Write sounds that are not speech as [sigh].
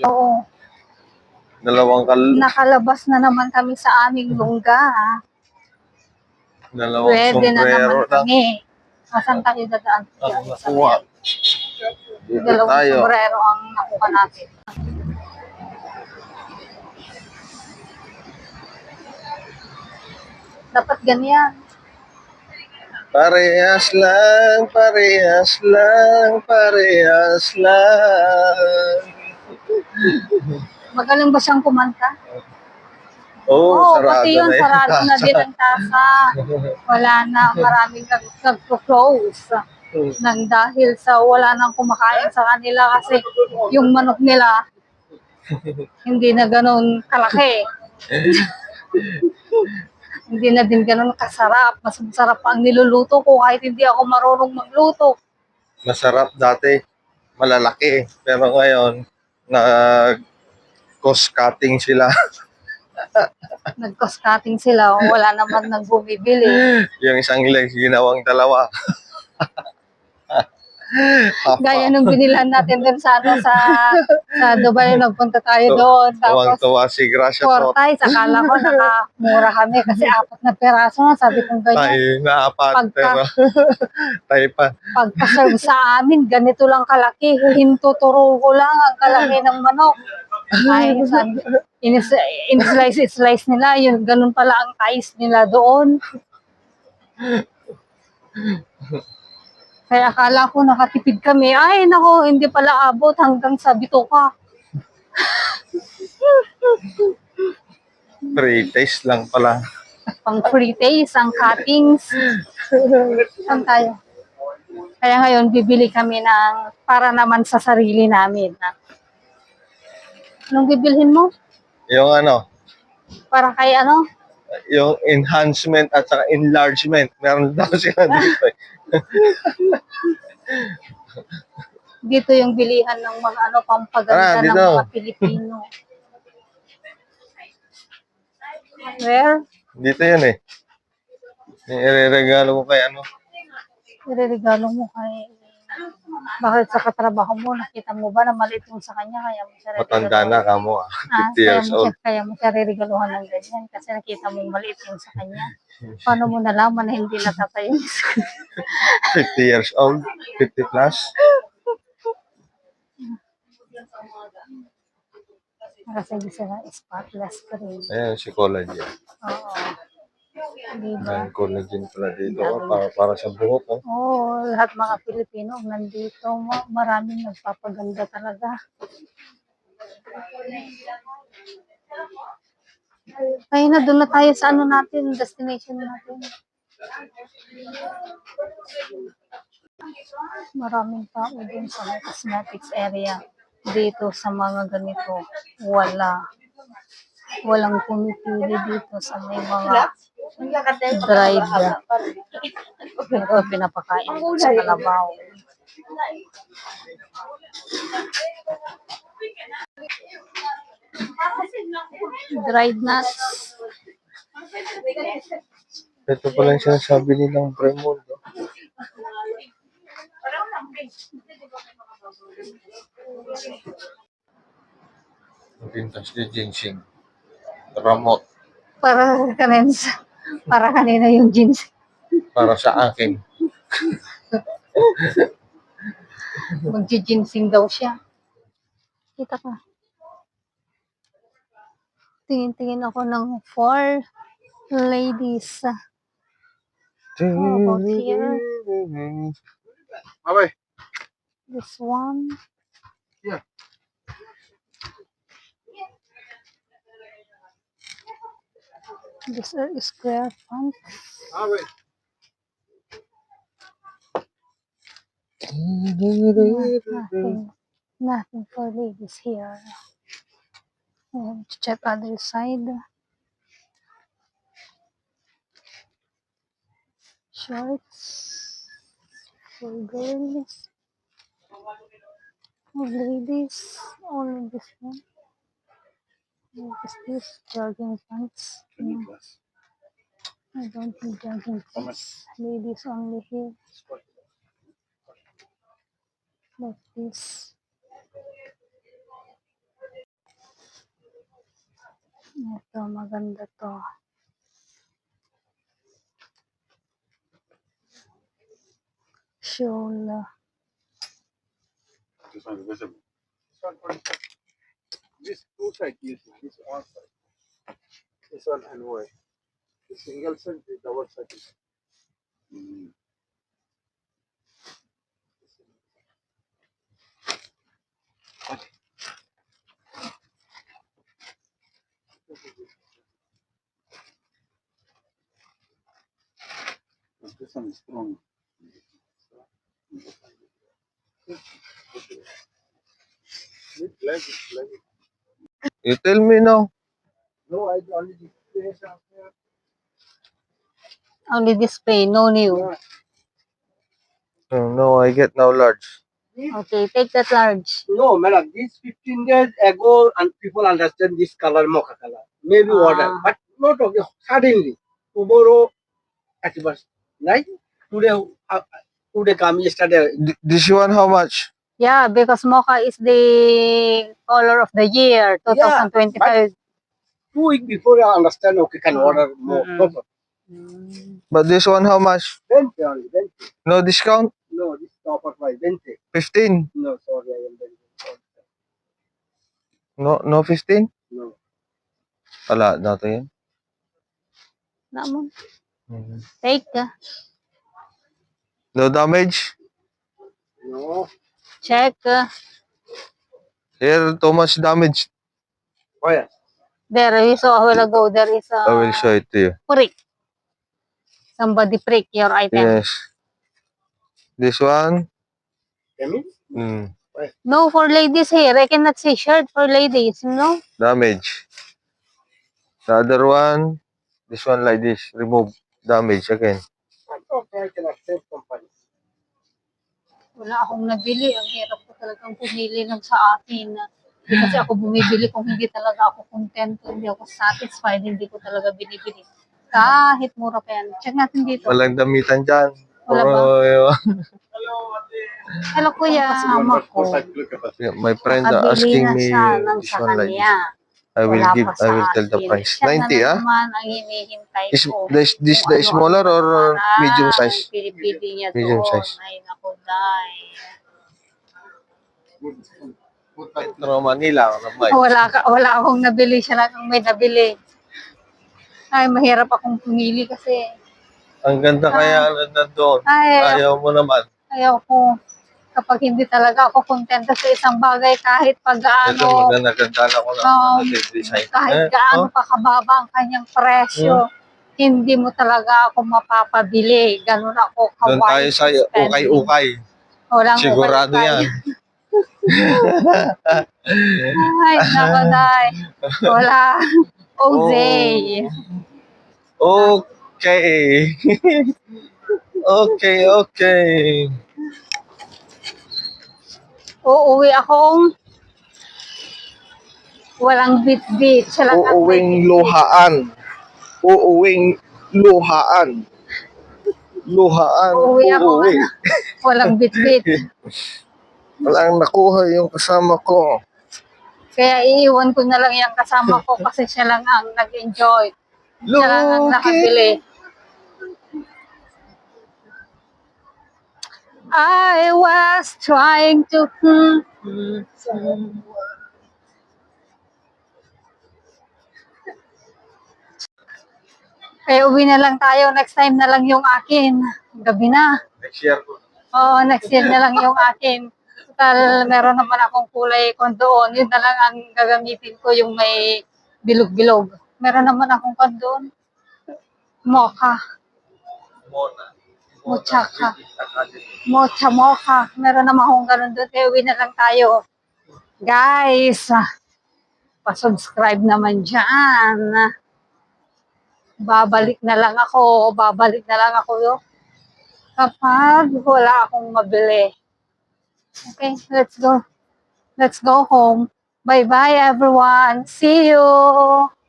Oo, Dalawang kal... nakalabas na naman kami sa aming lungga. Dalawang Pwede na sombrero naman lang. kami. Masan tayo dadaan? Ang nakuha. Dito Dalawang tayo. sombrero ang nakuha natin. Dapat ganyan. Parehas lang, parehas lang, parehas lang. Magaling ba siyang kumanta? Oo, Oo, sarado pati yun, na sarado na din ang tasa. Wala na, maraming nag- nagpo-close. Nang dahil sa wala nang kumakain sa kanila kasi yung manok nila hindi na ganun kalaki. hindi na din ganun kasarap. Mas masarap pa ang niluluto ko kahit hindi ako marunong magluto. Masarap dati. Malalaki. Pero ngayon, nag cost cutting sila. [laughs] Nag-cost cutting sila, wala naman nang bumibili. yung isang legs ginawang dalawa. [laughs] Gaya nung binilan natin dun sa, ano, sa, sa Dubai, nagpunta tayo doon. Tapos, Tuwang-tuwa si Gracia four Tot. ties, akala ko nakamura kami kasi [laughs] apat na peraso na. Sabi kong ganyan, Tayo na apat. Pagka- Pero tayo pa. pagka-serve sa amin, ganito lang kalaki. Hintuturo ko lang ang kalaki ng manok. Ay, in-slice, slice nila, yun, ganun pala ang ties nila doon. Kaya akala ko nakatipid kami. Ay, nako, hindi pala abot hanggang sa bituka. Free taste lang pala. Pang free taste, ang cuttings. Saan tayo? Kaya ngayon, bibili kami ng para naman sa sarili namin. Anong bibilhin mo? Yung ano, Para kay ano? yung enhancement at saka enlargement. Meron daw sila [laughs] dito. eh. Dito yung bilihan ng mga ano, Ah, pampaganda ng dito. mga Pilipino. Where? Dito yan eh. Ireregalo ko kay ano. Ireregalo mo kay... Bakit sa katrabaho mo, nakita mo ba na maliit yung sa kanya, kaya mo siya Matanda na kamo ah. Ah, 50 kaya years mo old. siya, kaya mo siya reregaluhan ng ganyan kasi nakita mo maliit yung sa kanya. Paano mo nalaman na hindi natatayo? 50 years old. 50 plus. kasi gusto na spotless screen. Ayan, si collagen. Oo. Di ba? Ayan, collagen pala dito. oh, Para, para sa buhok. Oh. Oo, lahat mga Pilipino nandito. Ma- Maraming nagpapaganda talaga. Ay na, doon na tayo sa ano natin, destination natin. Maraming tao din sa may cosmetics area. Dito sa mga ganito, wala. Walang pumipili dito sa may mga dried. Ito pinapakain sa kalabaw. Dried nuts. Ito pala yung sinasabi nilang. Oh. Pintas ni ginseng. Ramot. Para kanina, para kanina yung jeans. Para sa akin. Magji-ginseng daw siya. Kita ka. Tingin-tingin ako ng four ladies. about here? Abay. This one. Yeah. This are square. Abay. Nothing, nothing for ladies here. I have to check other side. Shorts for girls. For ladies, only this one. What is this? Jogging pants. No. I don't need jogging pants. Ladies only here. Like this. Ito, maganda to. Shola. This one is visible. This one, for instance, this two side is this one side. This one and Y. The single side, the double side. Mm. Okay. This one is strong. Like it, like it. You tell me now. No, I only display somewhere. Only display, no new. Yeah. No, no, I get now large. Okay, take that large. No, madam, this 15 days ago, and people understand this color, mocha color. Maybe Ah. order, but not okay. Suddenly, tomorrow, at first, right? Today, uh, today come yesterday. Th- This one, how much? Yeah, because mocha is the color of the year, 2025. Two week before, I understand. Okay, can Ah. order more. Problem. Mm. But this one, how much? Vente only, vente. No discount? No, this top of my vente. 15? No, sorry, I am very sorry. No, no 15? No. Wala, dito yan. Naman. Mhm. Take. ah. No damage? No. Check. Here, too much damage. Oh, yes. There we saw a while ago, there is a I will show it to you. prick. Somebody prick your item. Yes. This one? You? Mm, No, for ladies here. I cannot say shirt for ladies, you know? damage. The other one, this one like this. Remove damage again. I'm okay, I can accept company. Wala akong nabili. Ang hirap ko talagang pumili ng sa akin. Hindi kasi ako bumibili kung hindi talaga ako content, kung hindi ako satisfied, hindi ko talaga binibili. Kahit mura pa yan. Check natin dito. Walang damitan dyan. Wala ba? Puro, Hello kuya, ama ko. Look at that. my friend are Nakabili asking na me siya ng this sa one like kanya. I will Wala give, pa I sa will tell the akin. price. Siya 90 na ah? naman ang hinihintay Is ko. this, this Kung the ano-ano smaller or ang medium size? Pinipili niya Medium doon. size. Ay, naku, day. Metro Manila. ba? Wala, ka, wala akong nabili. Siya lang ang may nabili. Ay, mahirap akong pumili kasi. Ang ganda kaya ano nandun. Ay, Ayaw mo naman. ayaw ko. Kapag hindi talaga ako kontento sa isang bagay, kahit pag Ito gaano, maganda-ganda na ko lang. Um, design. kahit Eh, gaano oh, pa kababa ang kanyang presyo, hindi mo talaga ako mapapabili. Ganun ako Doon tayo sa ukay-ukay. Walang Sigurado ukay-ukay. yan. [laughs] Ay, nako, day. Wala. OJ. [laughs] Oh. Okay. [laughs] okay, okay. Uuwi akong walang bit-bit. Uuwing luhaan. Uuwing luhaan. Luhaan. Uuwi ako. Uuwi. [laughs] Walang bit-bit. [laughs] Walang nakuha yung kasama ko. Kaya iiwan ko na lang yung kasama ko [laughs] kasi siya lang ang nag-enjoy. Siya lang ang nakabili. I was trying to... Hmm, hmm, Kaya uwi na lang tayo. Next time na lang yung akin. Gabi na. Next year ko. Oo, next year na lang yung akin. Total, meron naman akong kulay kon doon. Yun na lang ang gagamitin ko, yung may bilog-bilog. Meron naman akong kon doon. Mocha. Mona. Mochaka. Mocha mocha. Meron naman akong ganun doon. Kaya uwi na lang tayo. Guys, pa-subscribe naman dyan. Babalik na lang ako. Babalik na lang ako yo. Kapag wala akong mabili. Okay, let's go. Let's go home. Bye-bye everyone. See you.